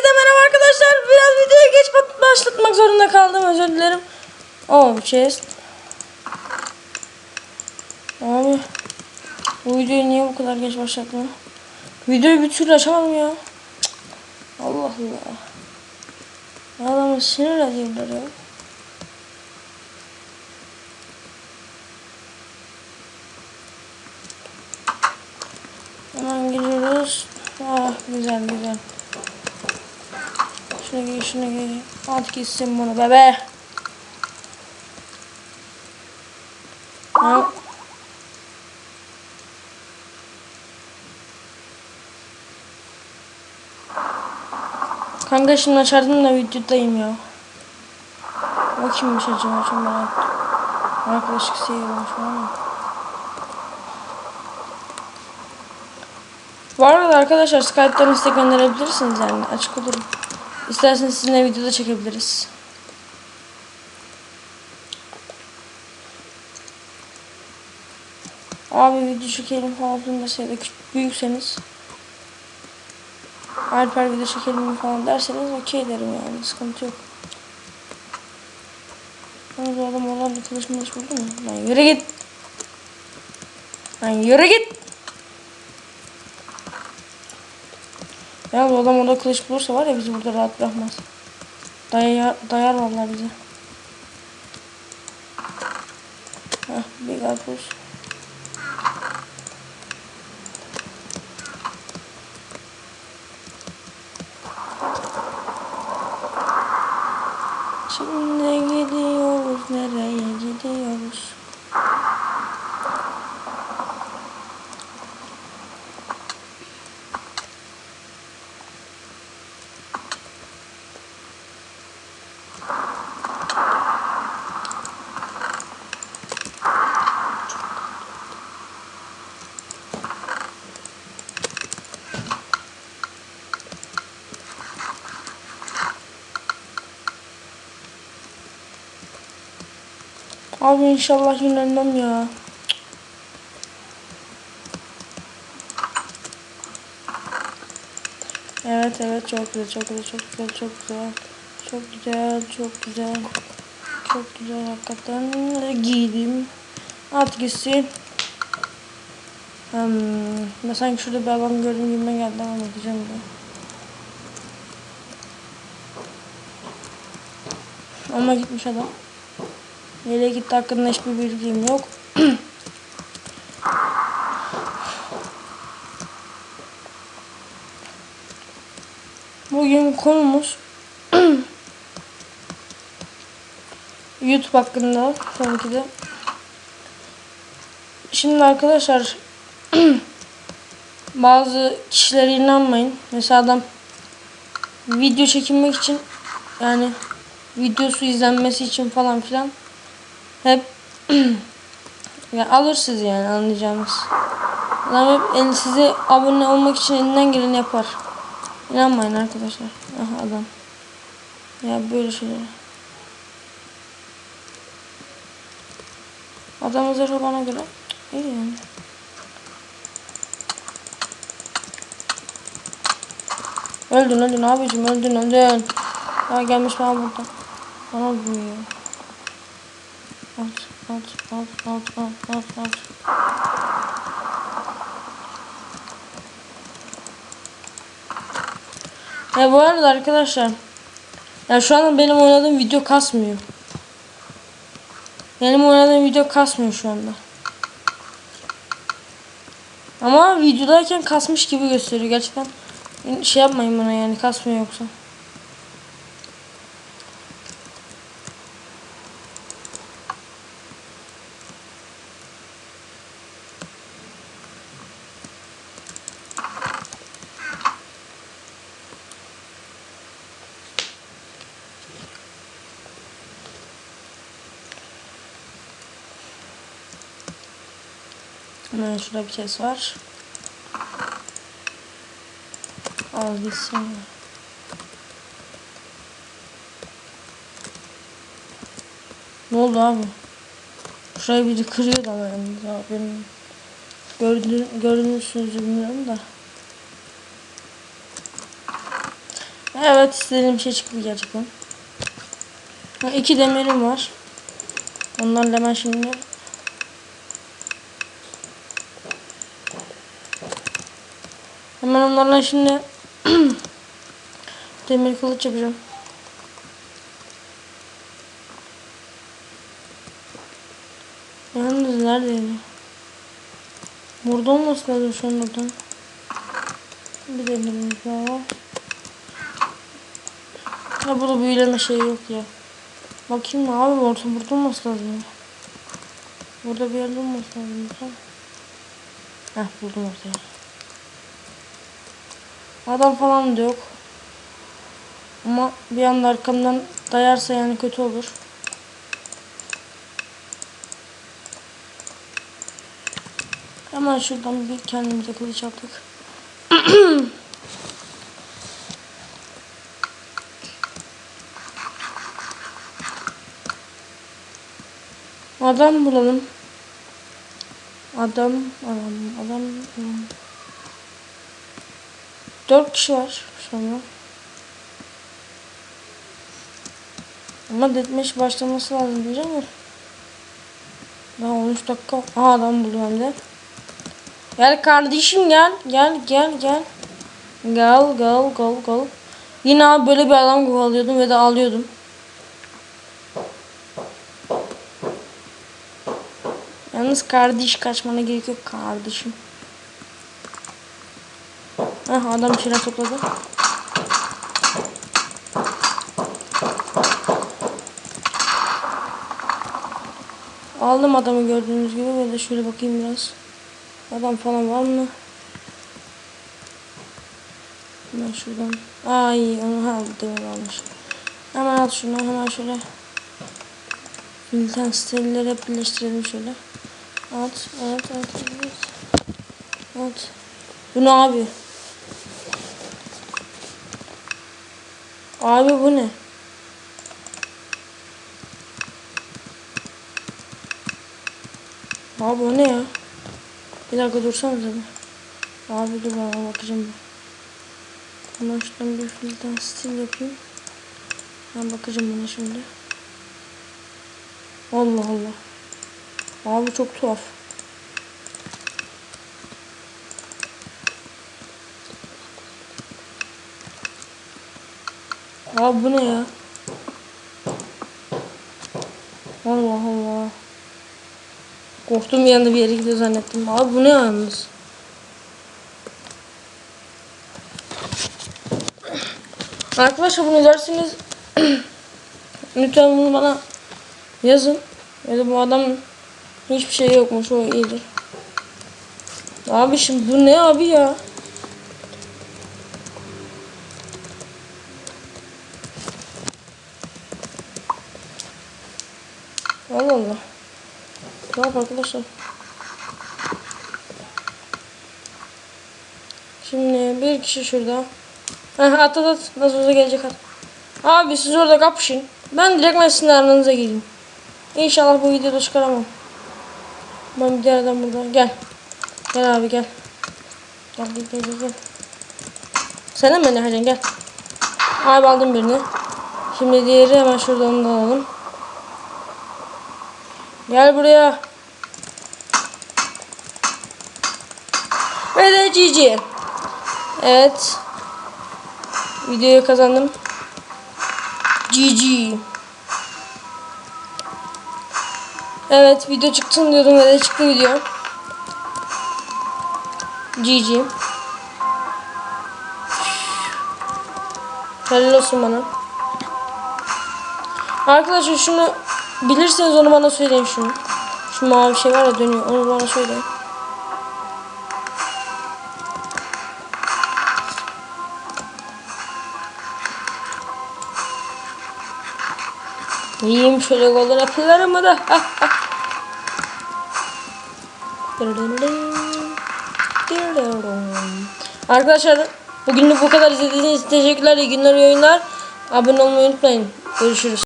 Herkese merhaba arkadaşlar. Biraz videoya geç ba- başlatmak zorunda kaldım. Özür dilerim. Oh chest. Abi. Bu videoyu niye bu kadar geç başlattım? Videoyu bir türlü açamadım ya. Allah Allah. Adamı sinir ediyorlar ya. Hemen gidiyoruz. Ah güzel güzel. Şuna giy şuna giy. At gitsin bunu bebe. Ha. Kanka şimdi açardım da videodayım ya. O kimmiş acaba çok merak ettim. Arkadaşlık seviyormuş ama. Bu arada arkadaşlar Skype'tan istek gönderebilirsiniz yani açık olurum. İsterseniz sizinle videoda çekebiliriz. Abi video çekelim falan küçük büyükseniz Alper video çekelim falan derseniz okey derim yani sıkıntı yok. Ama bu adam oradan bir kılıç mılıç buldu? Lan yürü git. Lan yürü git. Ya bu adam orada kılıç bulursa var ya bizi burada rahat bırakmaz. Dayar, dayar vallahi bize. Heh, bir karpuz. Şimdi gidiyoruz, nereye gidiyoruz? Abi inşallah yenilmem ya. Evet evet çok güzel çok güzel çok güzel çok güzel. Çok güzel çok güzel. Çok güzel hakikaten giydim. At gitsin. Hmm, ben sanki şurada bir adam gördüm gibime geldi ama bakacağım da. Ama gitmiş adam. Nereye gitti hakkında hiçbir bilgim yok. Bugün konumuz YouTube hakkında tabii de. Şimdi arkadaşlar bazı kişilere inanmayın. Mesela adam video çekinmek için yani videosu izlenmesi için falan filan hep ya alırsınız yani anlayacağınız. Adam hep el, size abone olmak için elinden geleni yapar. İnanmayın arkadaşlar. Aha adam. Ya böyle şeyler. Adam zırhı bana göre iyi yani. Öldün öldün abicim öldün öldün. Ha gelmiş bana burada. Bana vuruyor. At. Ya bu arada arkadaşlar ya şu an benim oynadığım video kasmıyor. Benim oynadığım video kasmıyor şu anda. Ama videodayken kasmış gibi gösteriyor gerçekten. Şey yapmayın bana yani kasmıyor yoksa. Hemen şurada bir ses var. Al gitsin. Ne oldu abi? Şurayı biri kırıyor da yalnız ya benim gördüğünüz, gördüğünüz bilmiyorum da. Evet istediğim şey çıktı gerçekten. İki demirim var. Onlarla hemen şimdi Hemen onlarla şimdi demir kılıç yapacağım. Yalnız neredeydi? Burada olması lazım şu an oradan. Bir demirimiz daha var. Ha burada büyüleme şey yok ya. Bakayım ne abi orta burada olması lazım. Burada bir yerde olması lazım. Heh buldum ortaya. Adam falan da yok. Ama bir anda arkamdan dayarsa yani kötü olur. Hemen şuradan bir kendimize kılıç attık. Adam bulalım. Adam, adam, adam, adam. Dört kişi var şu anda. Ama deathmatch başlaması lazım diyeceğim ya. Daha 13 dakika. Aha adam buldum hem de. Gel kardeşim gel. Gel gel gel. Gel gel gel gel. Yine abi böyle bir adam kovalıyordum ve de alıyordum. Yalnız kardeş kaçmana gerek yok kardeşim. Heh, adam bir şeyler topladı. Aldım adamı gördüğünüz gibi de şöyle bakayım biraz. Adam falan var mı? Hemen şuradan. Ay onu ha demir almış. Hemen al şunu hemen şöyle. Milten stelleri hep birleştirelim şöyle. At at at at. At. Bu ne abi? Abi bu ne? Abi o ne ya? Bir dakika dursanıza bir. Abi dur bana bakacağım ben. Hemen şuradan bir filden stil yapayım. Ben bakacağım buna şimdi. Allah Allah. Abi çok tuhaf. Abi bu ne ya? Allah Allah. Korktum bir anda bir yere gidiyor zannettim. Abi bu ne yalnız? Arkadaşlar bunu dersiniz lütfen bunu bana yazın. Ya da bu adamın hiçbir şey yokmuş o iyidir. Abi şimdi bu ne abi ya? Allah Allah. Tuhaf arkadaşlar. Şimdi bir kişi şurada. Heh, at at at. Nasıl olsa gelecek at. Abi siz orada kapışın. Ben direkt ben sizin aranıza gireyim. İnşallah bu videoda çıkaramam. Ben bir yerden burada. Gel. Gel abi gel. Gel gel gel gel. Sen de mi ne gel. Abi aldım birini. Şimdi diğeri hemen şuradan da alalım. Gel buraya. Ve de GG. Evet. Videoyu kazandım. GG. Evet video çıksın diyordum ve de çıktı video. GG. Helal olsun bana. Arkadaşlar şunu bilirseniz onu bana söyleyin şunu. Şu mavi şey var ya dönüyor onu bana söyleyin. Yiyeyim şöyle golden apple'larımı da. Ah, ah. Arkadaşlar bugünlük bu kadar izlediğiniz için teşekkürler. İyi günler, iyi oyunlar. Abone olmayı unutmayın. Görüşürüz.